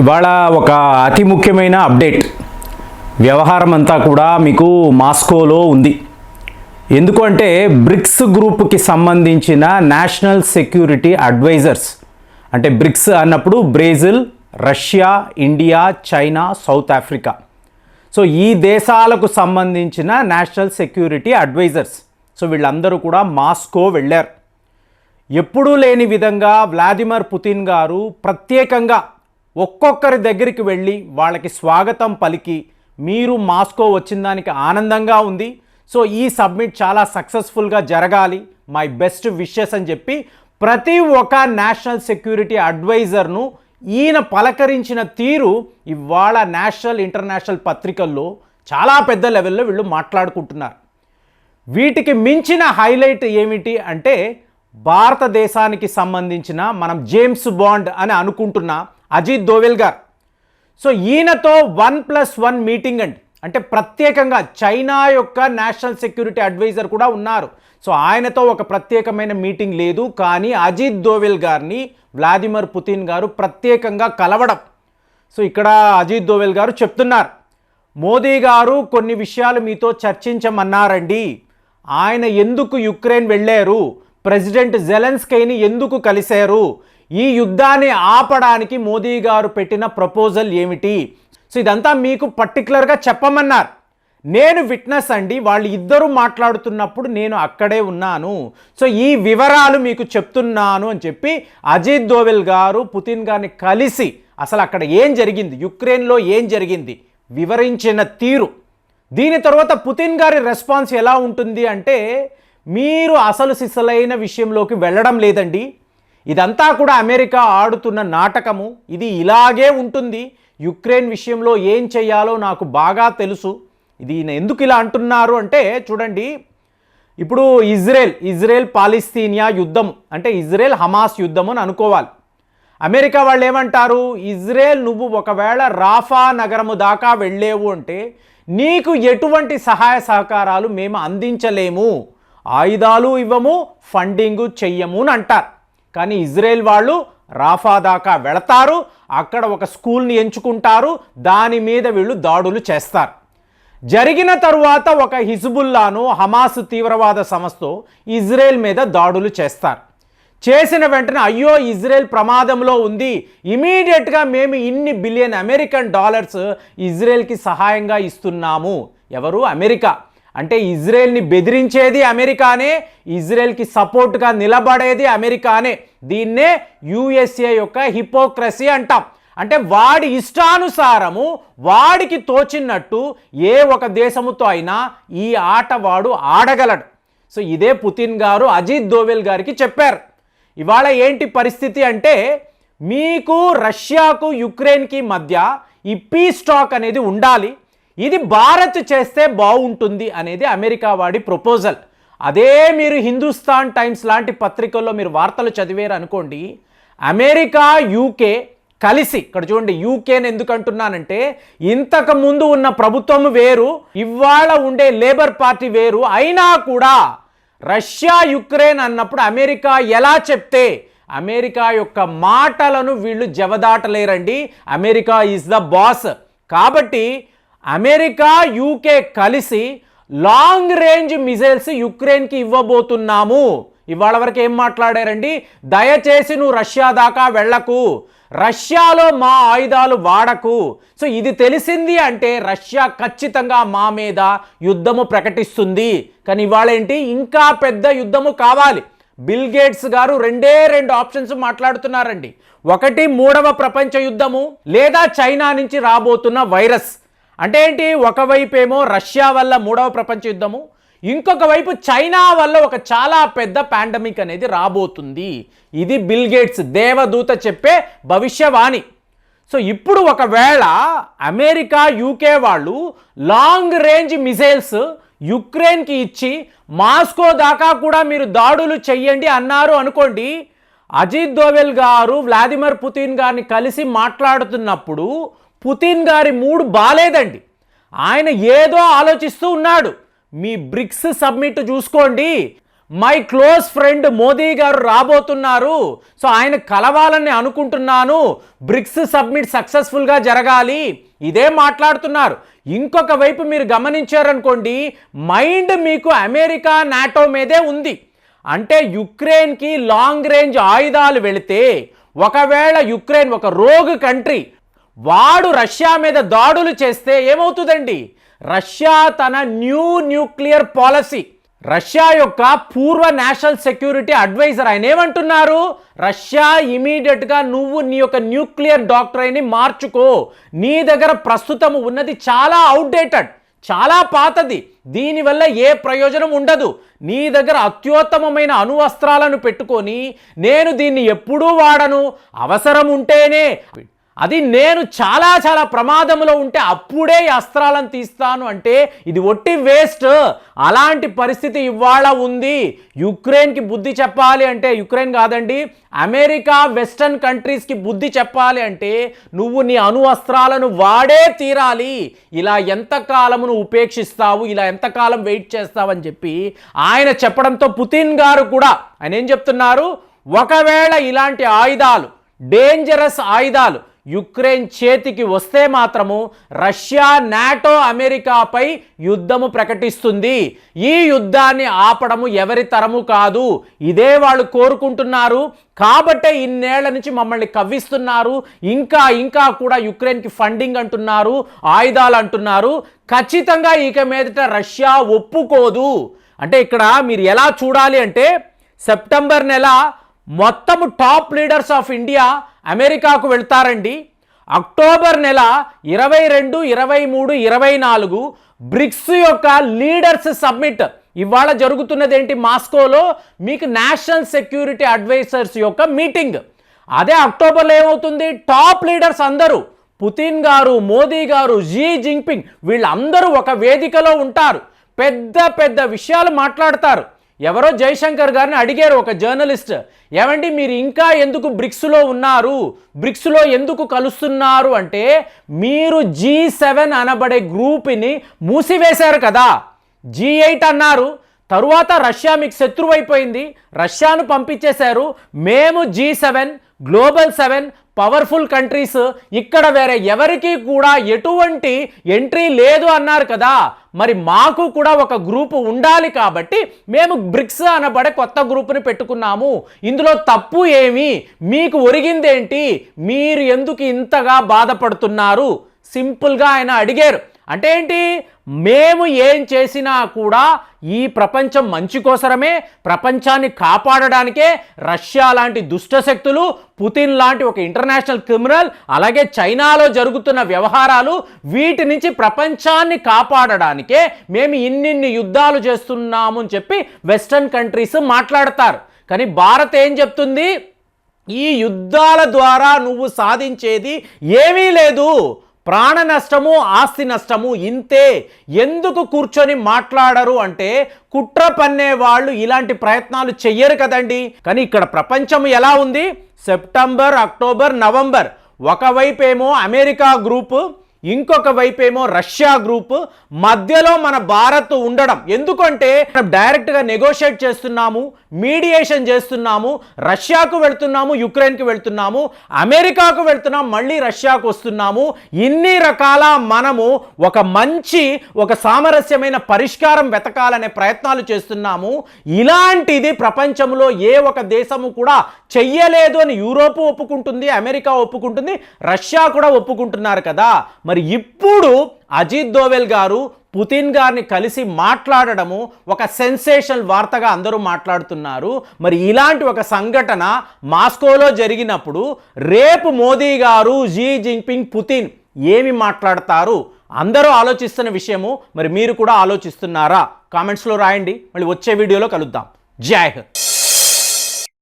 ఇవాళ ఒక అతి ముఖ్యమైన అప్డేట్. వ్యవహారం అంతా కూడా మీకు మాస్కోలో ఉంది. ఎందుకు అంటే బ్రిక్స్ గ్రూప్కి సంబంధించిన నేషనల్ సెక్యూరిటీ అడ్వైజర్స్ అంటే బ్రిక్స్ అన్నప్పుడు Brazil Russia India China South Africa. So ఈ దేశాలకు సంబంధించిన నేషనల్ సెక్యూరిటీ అడ్వైజర్స్. సో వీళ్ళందరూ కూడా మాస్కో వెళ్ళారు. ఎప్పుడూ లేని విధంగా వ్లాదిమిర్ పుతిన్ గారు ప్రత్యేకంగా ఒక్కొక్కరి దగ్గరికి వెళ్ళి వాళ్ళకి స్వాగతం పలికి మీరు మాస్కో వచ్చిన దానికి ఆనందంగా ఉంది. సో ఈ సబ్మిట్ చాలా సక్సెస్ఫుల్గా జరగాలి. మై బెస్ట్ విషెస్ అని చెప్పి ప్రతి ఒక్క నేషనల్ సెక్యూరిటీ అడ్వైజర్ను ఈయన పలకరించిన తీరు ఇవాళ నేషనల్ ఇంటర్నేషనల్ పత్రికల్లో చాలా పెద్ద లెవెల్లో వీళ్ళు మాట్లాడుకుంటున్నారు. వీటికి మించిన హైలైట్ ఏమిటి అంటే భారతదేశానికి సంబంధించిన మనం జేమ్స్ బాండ్ అని అనుకుంటున్నా. అజిత్ దోవెల్ గారు. సో ఈయనతో వన్ ప్లస్ వన్ మీటింగ్ అండి. అంటే ప్రత్యేకంగా చైనా యొక్క నేషనల్ సెక్యూరిటీ అడ్వైజర్ కూడా ఉన్నారు. సో ఆయనతో ఒక ప్రత్యేకమైన మీటింగ్ లేదు. కానీ అజిత్ దోవెల్ గారిని వ్లాదిమిర్ పుతిన్ గారు ప్రత్యేకంగా కలవడం. సో ఇక్కడ అజిత్ దోవెల్ గారు చెప్తున్నారు. మోదీ గారు కొన్ని విషయాలు మీతో చర్చించమన్నారండి. ఆయన ఎందుకు యుక్రెయిన్ వెళ్ళారు? ప్రెసిడెంట్ జెలెన్స్కైని ఎందుకు కలిశారు? ఈ యుద్ధాన్ని ఆపడానికి మోదీ గారు పెట్టిన ప్రపోజల్ ఏమిటి? సో ఇదంతా మీకు పర్టికులర్గా చెప్పమన్నారు. నేను విట్నెస్ అండి వాళ్ళు ఇద్దరు మాట్లాడుతున్నప్పుడు నేను అక్కడే ఉన్నాను. సో ఈ వివరాలు మీకు చెప్తున్నాను అని చెప్పి అజిత్ దోవెల్ గారు పుతిన్ గారిని కలిసి అసలు అక్కడ ఏం జరిగింది యుక్రెయిన్లో ఏం జరిగింది వివరించిన తీరు. దీని తర్వాత పుతిన్ గారి రెస్పాన్స్ ఎలా ఉంటుంది అంటే మీరు అసలు సిసలైన విషయంలోకి వెళ్ళడం లేదండి. ఇదంతా కూడా అమెరికా ఆడుతున్న నాటకము. ఇది ఇలాగే ఉంటుంది. యుక్రెయిన్ విషయంలో ఏం చేయాలో నాకు బాగా తెలుసు. ఇది ఎందుకు ఇలా అంటున్నారు అంటే చూడండి. ఇప్పుడు ఇజ్రాయెల్ ఇజ్రాయెల్ పాలిస్తీనియా యుద్ధం అంటే ఇజ్రాయెల్ హమాస్ యుద్ధం అని అనుకోవాలి. అమెరికా వాళ్ళు ఏమంటారు? ఇజ్రాయెల్ నువ్వు ఒకవేళ రాఫా నగరము దాకా వెళ్ళేవు అంటే నీకు ఎటువంటి సహాయ సహకారాలు మేము అందించలేము. ఆయుధాలు ఇవ్వము ఫండింగు చెయ్యము అని అంటారు. కానీ ఇజ్రాయెల్ వాళ్ళు రాఫా దాకా వెళతారు. అక్కడ ఒక స్కూల్ని ఎంచుకుంటారు. దాని మీద వీళ్ళు దాడులు చేస్తారు. జరిగిన తరువాత ఒక హిజ్బుల్లాను హమాస్ తీవ్రవాద సంస్థ ఇజ్రాయెల్ మీద దాడులు చేస్తారు. చేసిన వెంటనే అయ్యో ఇజ్రాయెల్ ప్రమాదంలో ఉంది. ఇమీడియట్గా మేము ఇన్ని బిలియన్ అమెరికన్ డాలర్స్ ఇజ్రాయెల్కి సహాయంగా ఇస్తున్నాము. ఎవరు? అమెరికా. అంటే ఇజ్రాయెల్ని బెదిరించేది అమెరికానే ఇజ్రాయెల్కి సపోర్ట్గా నిలబడేది అమెరికానే. దీన్నే యుఎస్ఏ యొక్క హిపోక్రసీ అంటాం. అంటే వాడి ఇష్టానుసారము వాడికి తోచినట్టు ఏ ఒక దేశముతో అయినా ఈ ఆట వాడు ఆడగలడు. సో ఇదే పుతిన్ గారు అజిత్ దోవెల్ గారికి చెప్పారు. ఇవాళ ఏంటి పరిస్థితి అంటే మీకు రష్యాకు యుక్రెయిన్కి మధ్య ఈ పీస్ స్టాక్ అనేది ఉండాలి. ఇది భారత్ చేస్తే బాగుంటుంది అనేది అమెరికా వాడి ప్రపోజల్. అదే మీరు హిందుస్థాన్ టైమ్స్ లాంటి పత్రికల్లో మీరు వార్తలు చదివారు అనుకోండి అమెరికా యూకే కలిసి ఇక్కడ చూడండి యూకేని ఎందుకు అంటున్నానంటే ఇంతకు ముందు ఉన్న ప్రభుత్వం వేరు ఇవాళ ఉండే లేబర్ పార్టీ వేరు అయినా కూడా రష్యా యుక్రెయిన్ అన్నప్పుడు అమెరికా ఎలా చెప్తే అమెరికా యొక్క మాటలను వీళ్ళు జవదాటలేరండి అమెరికా ఈజ్ ద బాస్ కాబట్టి అమెరికా యూకే కలిసి లాంగ్ రేంజ్ మిజైల్స్ యుక్రెయిన్కి ఇవ్వబోతున్నాము. ఇవాళ వరకు ఏం మాట్లాడారండి? దయచేసి నువ్వు రష్యా దాకా వెళ్ళకు. రష్యాలో మా ఆయుధాలు వాడకు. సో ఇది తెలిసింది అంటే రష్యా ఖచ్చితంగా మా మీద యుద్ధము ప్రకటిస్తుంది. కానీ ఇవాళ ఏంటి? ఇంకా పెద్ద యుద్ధము కావాలి. బిల్ గేట్స్ గారు రెండే రెండు ఆప్షన్స్ మాట్లాడుతున్నారండి. ఒకటి మూడవ ప్రపంచ యుద్ధము లేదా చైనా నుంచి రాబోతున్న వైరస్. అంటే ఏంటి? ఒకవైపు ఏమో రష్యా వల్ల మూడవ ప్రపంచ యుద్ధము ఇంకొక వైపు చైనా వల్ల ఒక చాలా పెద్ద పాండమిక్ అనేది రాబోతుంది. ఇది బిల్ గేట్స్ దేవదూత చెప్పే భవిష్యవాణి. సో ఇప్పుడు ఒకవేళ అమెరికా యూకే వాళ్ళు లాంగ్ రేంజ్ మిసైల్స్ యుక్రెయిన్కి ఇచ్చి మాస్కో దాకా కూడా మీరు దాడులు చెయ్యండి అన్నారు అనుకోండి అజిత్ దోవెల్ గారు వ్లాదిమిర్ పుతిన్ గారిని కలిసి మాట్లాడుతున్నప్పుడు పుతిన్ గారి మూడు బాలేదండి. ఆయన ఏదో ఆలోచిస్తూ ఉన్నాడు. మీ బ్రిక్స్ సబ్మిట్ చూసుకోండి. My close friend Modi garu రాబోతున్నారు. సో ఆయన కలవాలని అనుకుంటున్నాను. బ్రిక్స్ సబ్మిట్ సక్సెస్ఫుల్గా జరగాలి. ఇదే మాట్లాడుతున్నారు. ఇంకొక వైపు మీరు గమనించారనుకోండి మైండ్ మీకు అమెరికా నాటో మీదే ఉంది. అంటే యుక్రెయిన్కి లాంగ్ రేంజ్ ఆయుధాలు వెళితే ఒకవేళ యుక్రెయిన్ ఒక రోగ్ కంట్రీ వాడు రష్యా మీద దాడులు చేస్తే ఏమవుతుందండి? రష్యా తన న్యూ న్యూక్లియర్ పాలసీ రష్యా యొక్క పూర్వ నేషనల్ సెక్యూరిటీ అడ్వైజర్ ఆయన ఏమంటున్నారు? రష్యా ఇమీడియట్గా నువ్వు నీ యొక్క న్యూక్లియర్ డాక్టరైని మార్చుకో. నీ దగ్గర ప్రస్తుతం ఉన్నది చాలా అవుట్డేటెడ్ చాలా పాతది. దీనివల్ల ఏ ప్రయోజనం ఉండదు. నీ దగ్గర అత్యుత్తమమైన అణువస్త్రాలను పెట్టుకొని నేను దీన్ని ఎప్పుడూ వాడను. అవసరం ఉంటేనే అది నేను చాలా చాలా ప్రమాదంలో ఉంటే అప్పుడే ఈ అస్త్రాలను తీస్తాను అంటే ఇది ఒట్టి వేస్ట్. అలాంటి పరిస్థితి ఇవాళ ఉంది. యుక్రెయిన్కి బుద్ధి చెప్పాలి అంటే యుక్రెయిన్ కాదండి అమెరికా వెస్టర్న్ కంట్రీస్కి బుద్ధి చెప్పాలి అంటే నువ్వు నీ అణు అస్త్రాలను వాడే తీరాలి. ఇలా ఎంతకాలం నువ్వు ఉపేక్షిస్తావు ఇలా ఎంతకాలం వెయిట్ చేస్తావని చెప్పి ఆయన చెప్పడంతో పుతిన్ గారు కూడా ఆయన ఏం చెప్తున్నారు? ఒకవేళ ఇలాంటి ఆయుధాలు డేంజరస్ ఆయుధాలు యుక్రెయిన్ చేతికి వస్తే మాత్రము రష్యా నాటో అమెరికాపై యుద్ధము ప్రకటిస్తుంది. ఈ యుద్ధాన్ని ఆపడము ఎవరి తరము కాదు. ఇదే వాళ్ళు కోరుకుంటున్నారు. కాబట్టే ఇన్నేళ్ళ నుంచి మమ్మల్ని కవ్విస్తున్నారు. ఇంకా ఇంకా కూడా యుక్రెయిన్కి ఫండింగ్ అంటున్నారు ఆయుధాలు అంటున్నారు. ఖచ్చితంగా ఇక మీదట రష్యా ఒప్పుకోదు. అంటే ఇక్కడ మీరు ఎలా చూడాలి అంటే సెప్టెంబర్ నెల మొత్తము టాప్ లీడర్స్ ఆఫ్ ఇండియా అమెరికాకు వెళ్తారండి. అక్టోబర్ నెల ఇరవై రెండు ఇరవై మూడు ఇరవై నాలుగు బ్రిక్స్ యొక్క లీడర్స్ సబ్మిట్. ఇవాళ జరుగుతున్నది ఏంటి మాస్కోలో? మీకు నేషనల్ సెక్యూరిటీ అడ్వైజర్స్ యొక్క మీటింగ్. అదే అక్టోబర్లో ఏమవుతుంది? టాప్ లీడర్స్ అందరూ పుతిన్ గారు మోదీ గారు జీ జింగ్పింగ్ వీళ్ళందరూ ఒక వేదికలో ఉంటారు. పెద్ద పెద్ద విషయాలు మాట్లాడతారు. ఎవరో జయశంకర్ గారిని అడిగారు ఒక జర్నలిస్ట్ ఏమండి మీరు ఇంకా ఎందుకు బ్రిక్స్లో ఉన్నారు? బ్రిక్స్లో ఎందుకు కలుస్తున్నారు? అంటే మీరు జీ సెవెన్ అనబడే గ్రూప్ని మూసివేశారు కదా. జీ ఎయిట్ అన్నారు. తరువాత రష్యా మీకు శత్రువైపోయింది. రష్యాను పంపించేశారు. మేము G seven global seven powerful countries ఇక్కడ వేరే ఎవరికి కూడా ఎటువంటి ఎంట్రీ లేదు అన్నారు కదా. మరి మాకు కూడా ఒక గ్రూపు ఉండాలి కాబట్టి మేము బ్రిక్స్ అనబడే కొత్త గ్రూపుని పెట్టుకున్నాము. ఇందులో తప్పు ఏమి? మీకు ఒరిగిందేంటి? మీరు ఎందుకు ఇంతగా బాధపడుతున్నారు? సింపుల్గా ఆయన అడిగారు. అంటే ఏంటి? మేము ఏం చేసినా కూడా ఈ ప్రపంచం మంచి కోసరమే ప్రపంచాన్ని కాపాడడానికే రష్యా లాంటి దుష్ట శక్తులు పుతిన్ లాంటి ఒక ఇంటర్నేషనల్ క్రిమినల్ అలాగే చైనాలో జరుగుతున్న వ్యవహారాలు వీటి నుంచి ప్రపంచాన్ని కాపాడడానికే మేము ఇన్నిన్ని యుద్ధాలు చేస్తున్నాము అని చెప్పి వెస్టర్న్ కంట్రీస్ మాట్లాడతారు. కానీ భారత్ ఏం చెప్తుంది? ఈ యుద్ధాల ద్వారా నువ్వు సాధించేది ఏమీ లేదు. ప్రాణ నష్టము ఆస్తి నష్టము ఇంతే. ఎందుకు కూర్చొని మాట్లాడరు అంటే కుట్ర పన్నే వాళ్ళు ఇలాంటి ప్రయత్నాలు చెయ్యరు కదండి. కానీ ఇక్కడ ప్రపంచం ఎలా ఉంది? September October November. ఒకవైపేమో ఏమో అమెరికా గ్రూపు ఇంకొక వైపు ఏమో రష్యా గ్రూప్ మధ్యలో మన భారత్ ఉండడం. ఎందుకంటే మనం డైరెక్ట్గా నెగోషియేట్ చేస్తున్నాము మీడియేషన్ చేస్తున్నాము రష్యాకు వెళ్తున్నాము యుక్రెయిన్కి వెళ్తున్నాము అమెరికాకు వెళ్తున్నాం మళ్ళీ రష్యాకు వస్తున్నాము. ఇన్ని రకాల మనము ఒక మంచి ఒక సామరస్యమైన పరిష్కారం వెతకాలనే ప్రయత్నాలు చేస్తున్నాము. ఇలాంటిది ప్రపంచంలో ఏ ఒక దేశము కూడా చెయ్యలేదు అని యూరోప్ ఒప్పుకుంటుంది అమెరికా ఒప్పుకుంటుంది రష్యా కూడా ఒప్పుకుంటున్నారు కదా. మరి ఇప్పుడు అజిత్ దోవెల్ గారు పుతిన్ గారిని కలిసి మాట్లాడడము ఒక సెన్సేషనల్ వార్తగా అందరూ మాట్లాడుతున్నారు. మరి ఇలాంటి ఒక సంఘటన మాస్కోలో జరిగినప్పుడు రేపు మోదీ గారు జీ జింగ్పింగ్ పుతిన్ ఏమి మాట్లాడతారు? అందరూ ఆలోచిస్తున్న విషయము మరి మీరు కూడా ఆలోచిస్తున్నారా? కామెంట్స్లో రాయండి. మళ్ళీ వచ్చే వీడియోలో కలుద్దాం. జై హింద్.